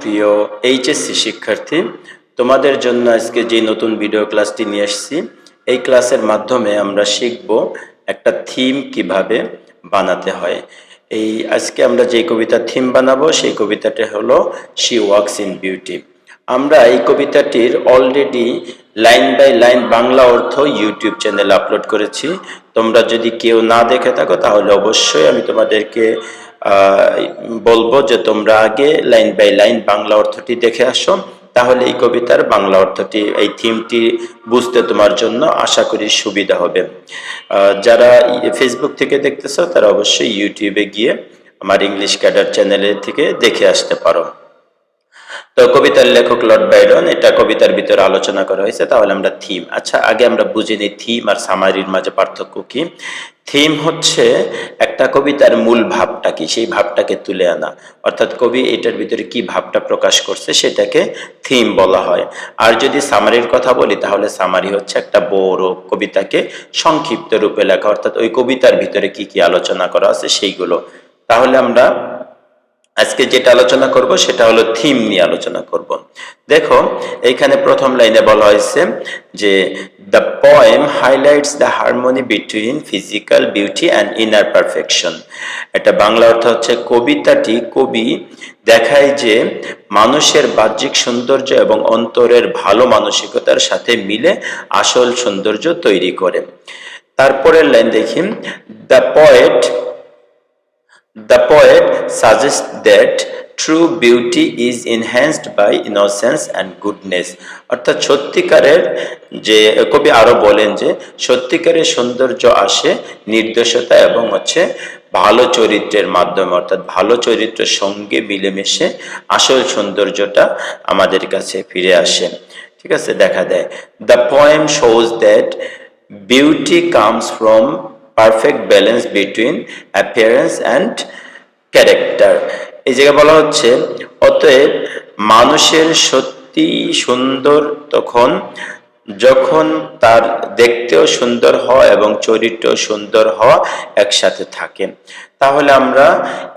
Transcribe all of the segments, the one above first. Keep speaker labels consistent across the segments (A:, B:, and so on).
A: প্রিয় এইচএসসি শিক্ষার্থী, তোমাদের জন্য আজকে যে নতুন ভিডিও ক্লাসটি নিয়ে এসেছি এই ক্লাসের মাধ্যমে আমরা শিখব একটা থিম কীভাবে বানাতে হয়। এই আজকে আমরা যে কবিতা থিম বানাবো, সেই কবিতাটি হলো শি ওয়ার্কস ইন বিউটি আমরা এই কবিতাটির already line by line Bangla অর্থ ইউটিউব চ্যানেলে আপলোড করেছি। তোমরা যদি কেউ না দেখে থাকো, তাহলে অবশ্যই আমি তোমাদেরকে বলব যে তোমরা আগে লাইন বাই লাইন বাংলা অর্থটি দেখে আসো, তাহলে এই কবিতার বাংলা অর্থটি, এই থিমটি বুঝতে তোমার জন্য আশা করি সুবিধা হবে। যারা ফেসবুক থেকে দেখতেছ, তারা অবশ্যই ইউটিউবে গিয়ে আমার ইংলিশ ক্যাডার চ্যানেলের থেকে দেখে আসতে পারো। তো কবিতার লেখক লর্ড বাইরন এটা কবিতার ভিতরে আলোচনা করা হয়েছে, তাহলে আমরা থিম। আচ্ছা আগে আমরা বুঝে নিই থিম আর সামারির মাঝে পার্থক্য কি। থিম হচ্ছে একটা কবিতার মূল ভাবটা কি, সেই ভাবটাকে তুলে আনা। অর্থাৎ কবি এটার ভিতরে কি ভাবটা প্রকাশ করছে, সেটাকে থিম বলা হয়। আর যদি সামারির কথা বলি, তাহলে সামারি হচ্ছে একটা বড় কবিতাকে সংক্ষিপ্ত রূপে লেখা। অর্থাৎ ওই কবিতার ভিতরে কি কি আলোচনা করা আছে, সেইগুলো। তাহলে আমরা আজকে যেটা আলোচনা করব সেটা হলো থিম নিয়ে আলোচনা করব। দেখো, এইখানে প্রথম লাইনে বলা হয়েছে যে the poem highlights the harmony between physical beauty and inner perfection এটা বাংলা অর্থ হচ্ছে কবিতাটি কবি দেখায় যে মানুষের বাহ্যিক সৌন্দর্য এবং অন্তরের ভালো মানসিকতার সাথে মিলে আসল সৌন্দর্য তৈরি করে। তারপরের লাইন দেখি। The poet The poet suggests that true beauty is enhanced by innocence and goodness. অর্থাৎ সত্যিকারের যে, কবি আরও বলেন যে, সত্যিকারের সৌন্দর্য আসে নির্দোষতা এবং হচ্ছে ভালো চরিত্রের মাধ্যমে। অর্থাৎ ভালো চরিত্রের সঙ্গে মিলেমিশে আসল সৌন্দর্যটা আমাদের কাছে ফিরে আসে। ঠিক আছে, দেখা দেয়। The poem shows that beauty comes from perfect balance between appearance and character এই জায়গায় বলা হচ্ছে, অতএব মানুষের সত্যি সুন্দর তখন, যখন তার দেখতেও সুন্দর হওয়া এবং চরিত্র সুন্দর হওয়া একসাথে থাকে। তাহলে আমরা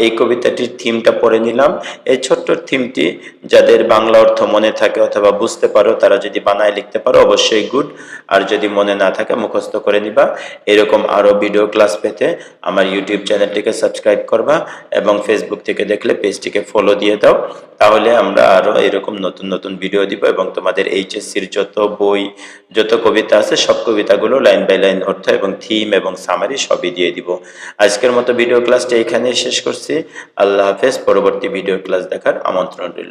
A: এই কবিতাটির থিমটা পড়ে নিলাম। এই ছোট্ট থিমটি যাদের বাংলা অর্থ মনে থাকে অথবা বুঝতে পারো, তারা যদি বানায় লিখতে পারো, অবশ্যই গুড আর যদি মনে না থাকে, মুখস্থ করে নিবা। এরকম আরও ভিডিও ক্লাস পেতে আমার ইউটিউব চ্যানেলটিকে সাবস্ক্রাইব করবা এবং ফেসবুক থেকে দেখলে পেজটিকে ফলো দিয়ে দাও। তাহলে আমরা আরও এরকম নতুন নতুন ভিডিও দিব এবং তোমাদের এইচএসসির যত বই, যত কবিতা আছে, সব কবিতাগুলো লাইন বাই লাইন অর্থ এবং থিম এবং সামারি সবই দিয়ে দিব। আজকের মতো ভিডিও ক্লাসটা এখানে শেষ করছি। আল্লাহ হাফেজ পরবর্তী ভিডিও ক্লাস দেখার আমন্ত্রণ রইল।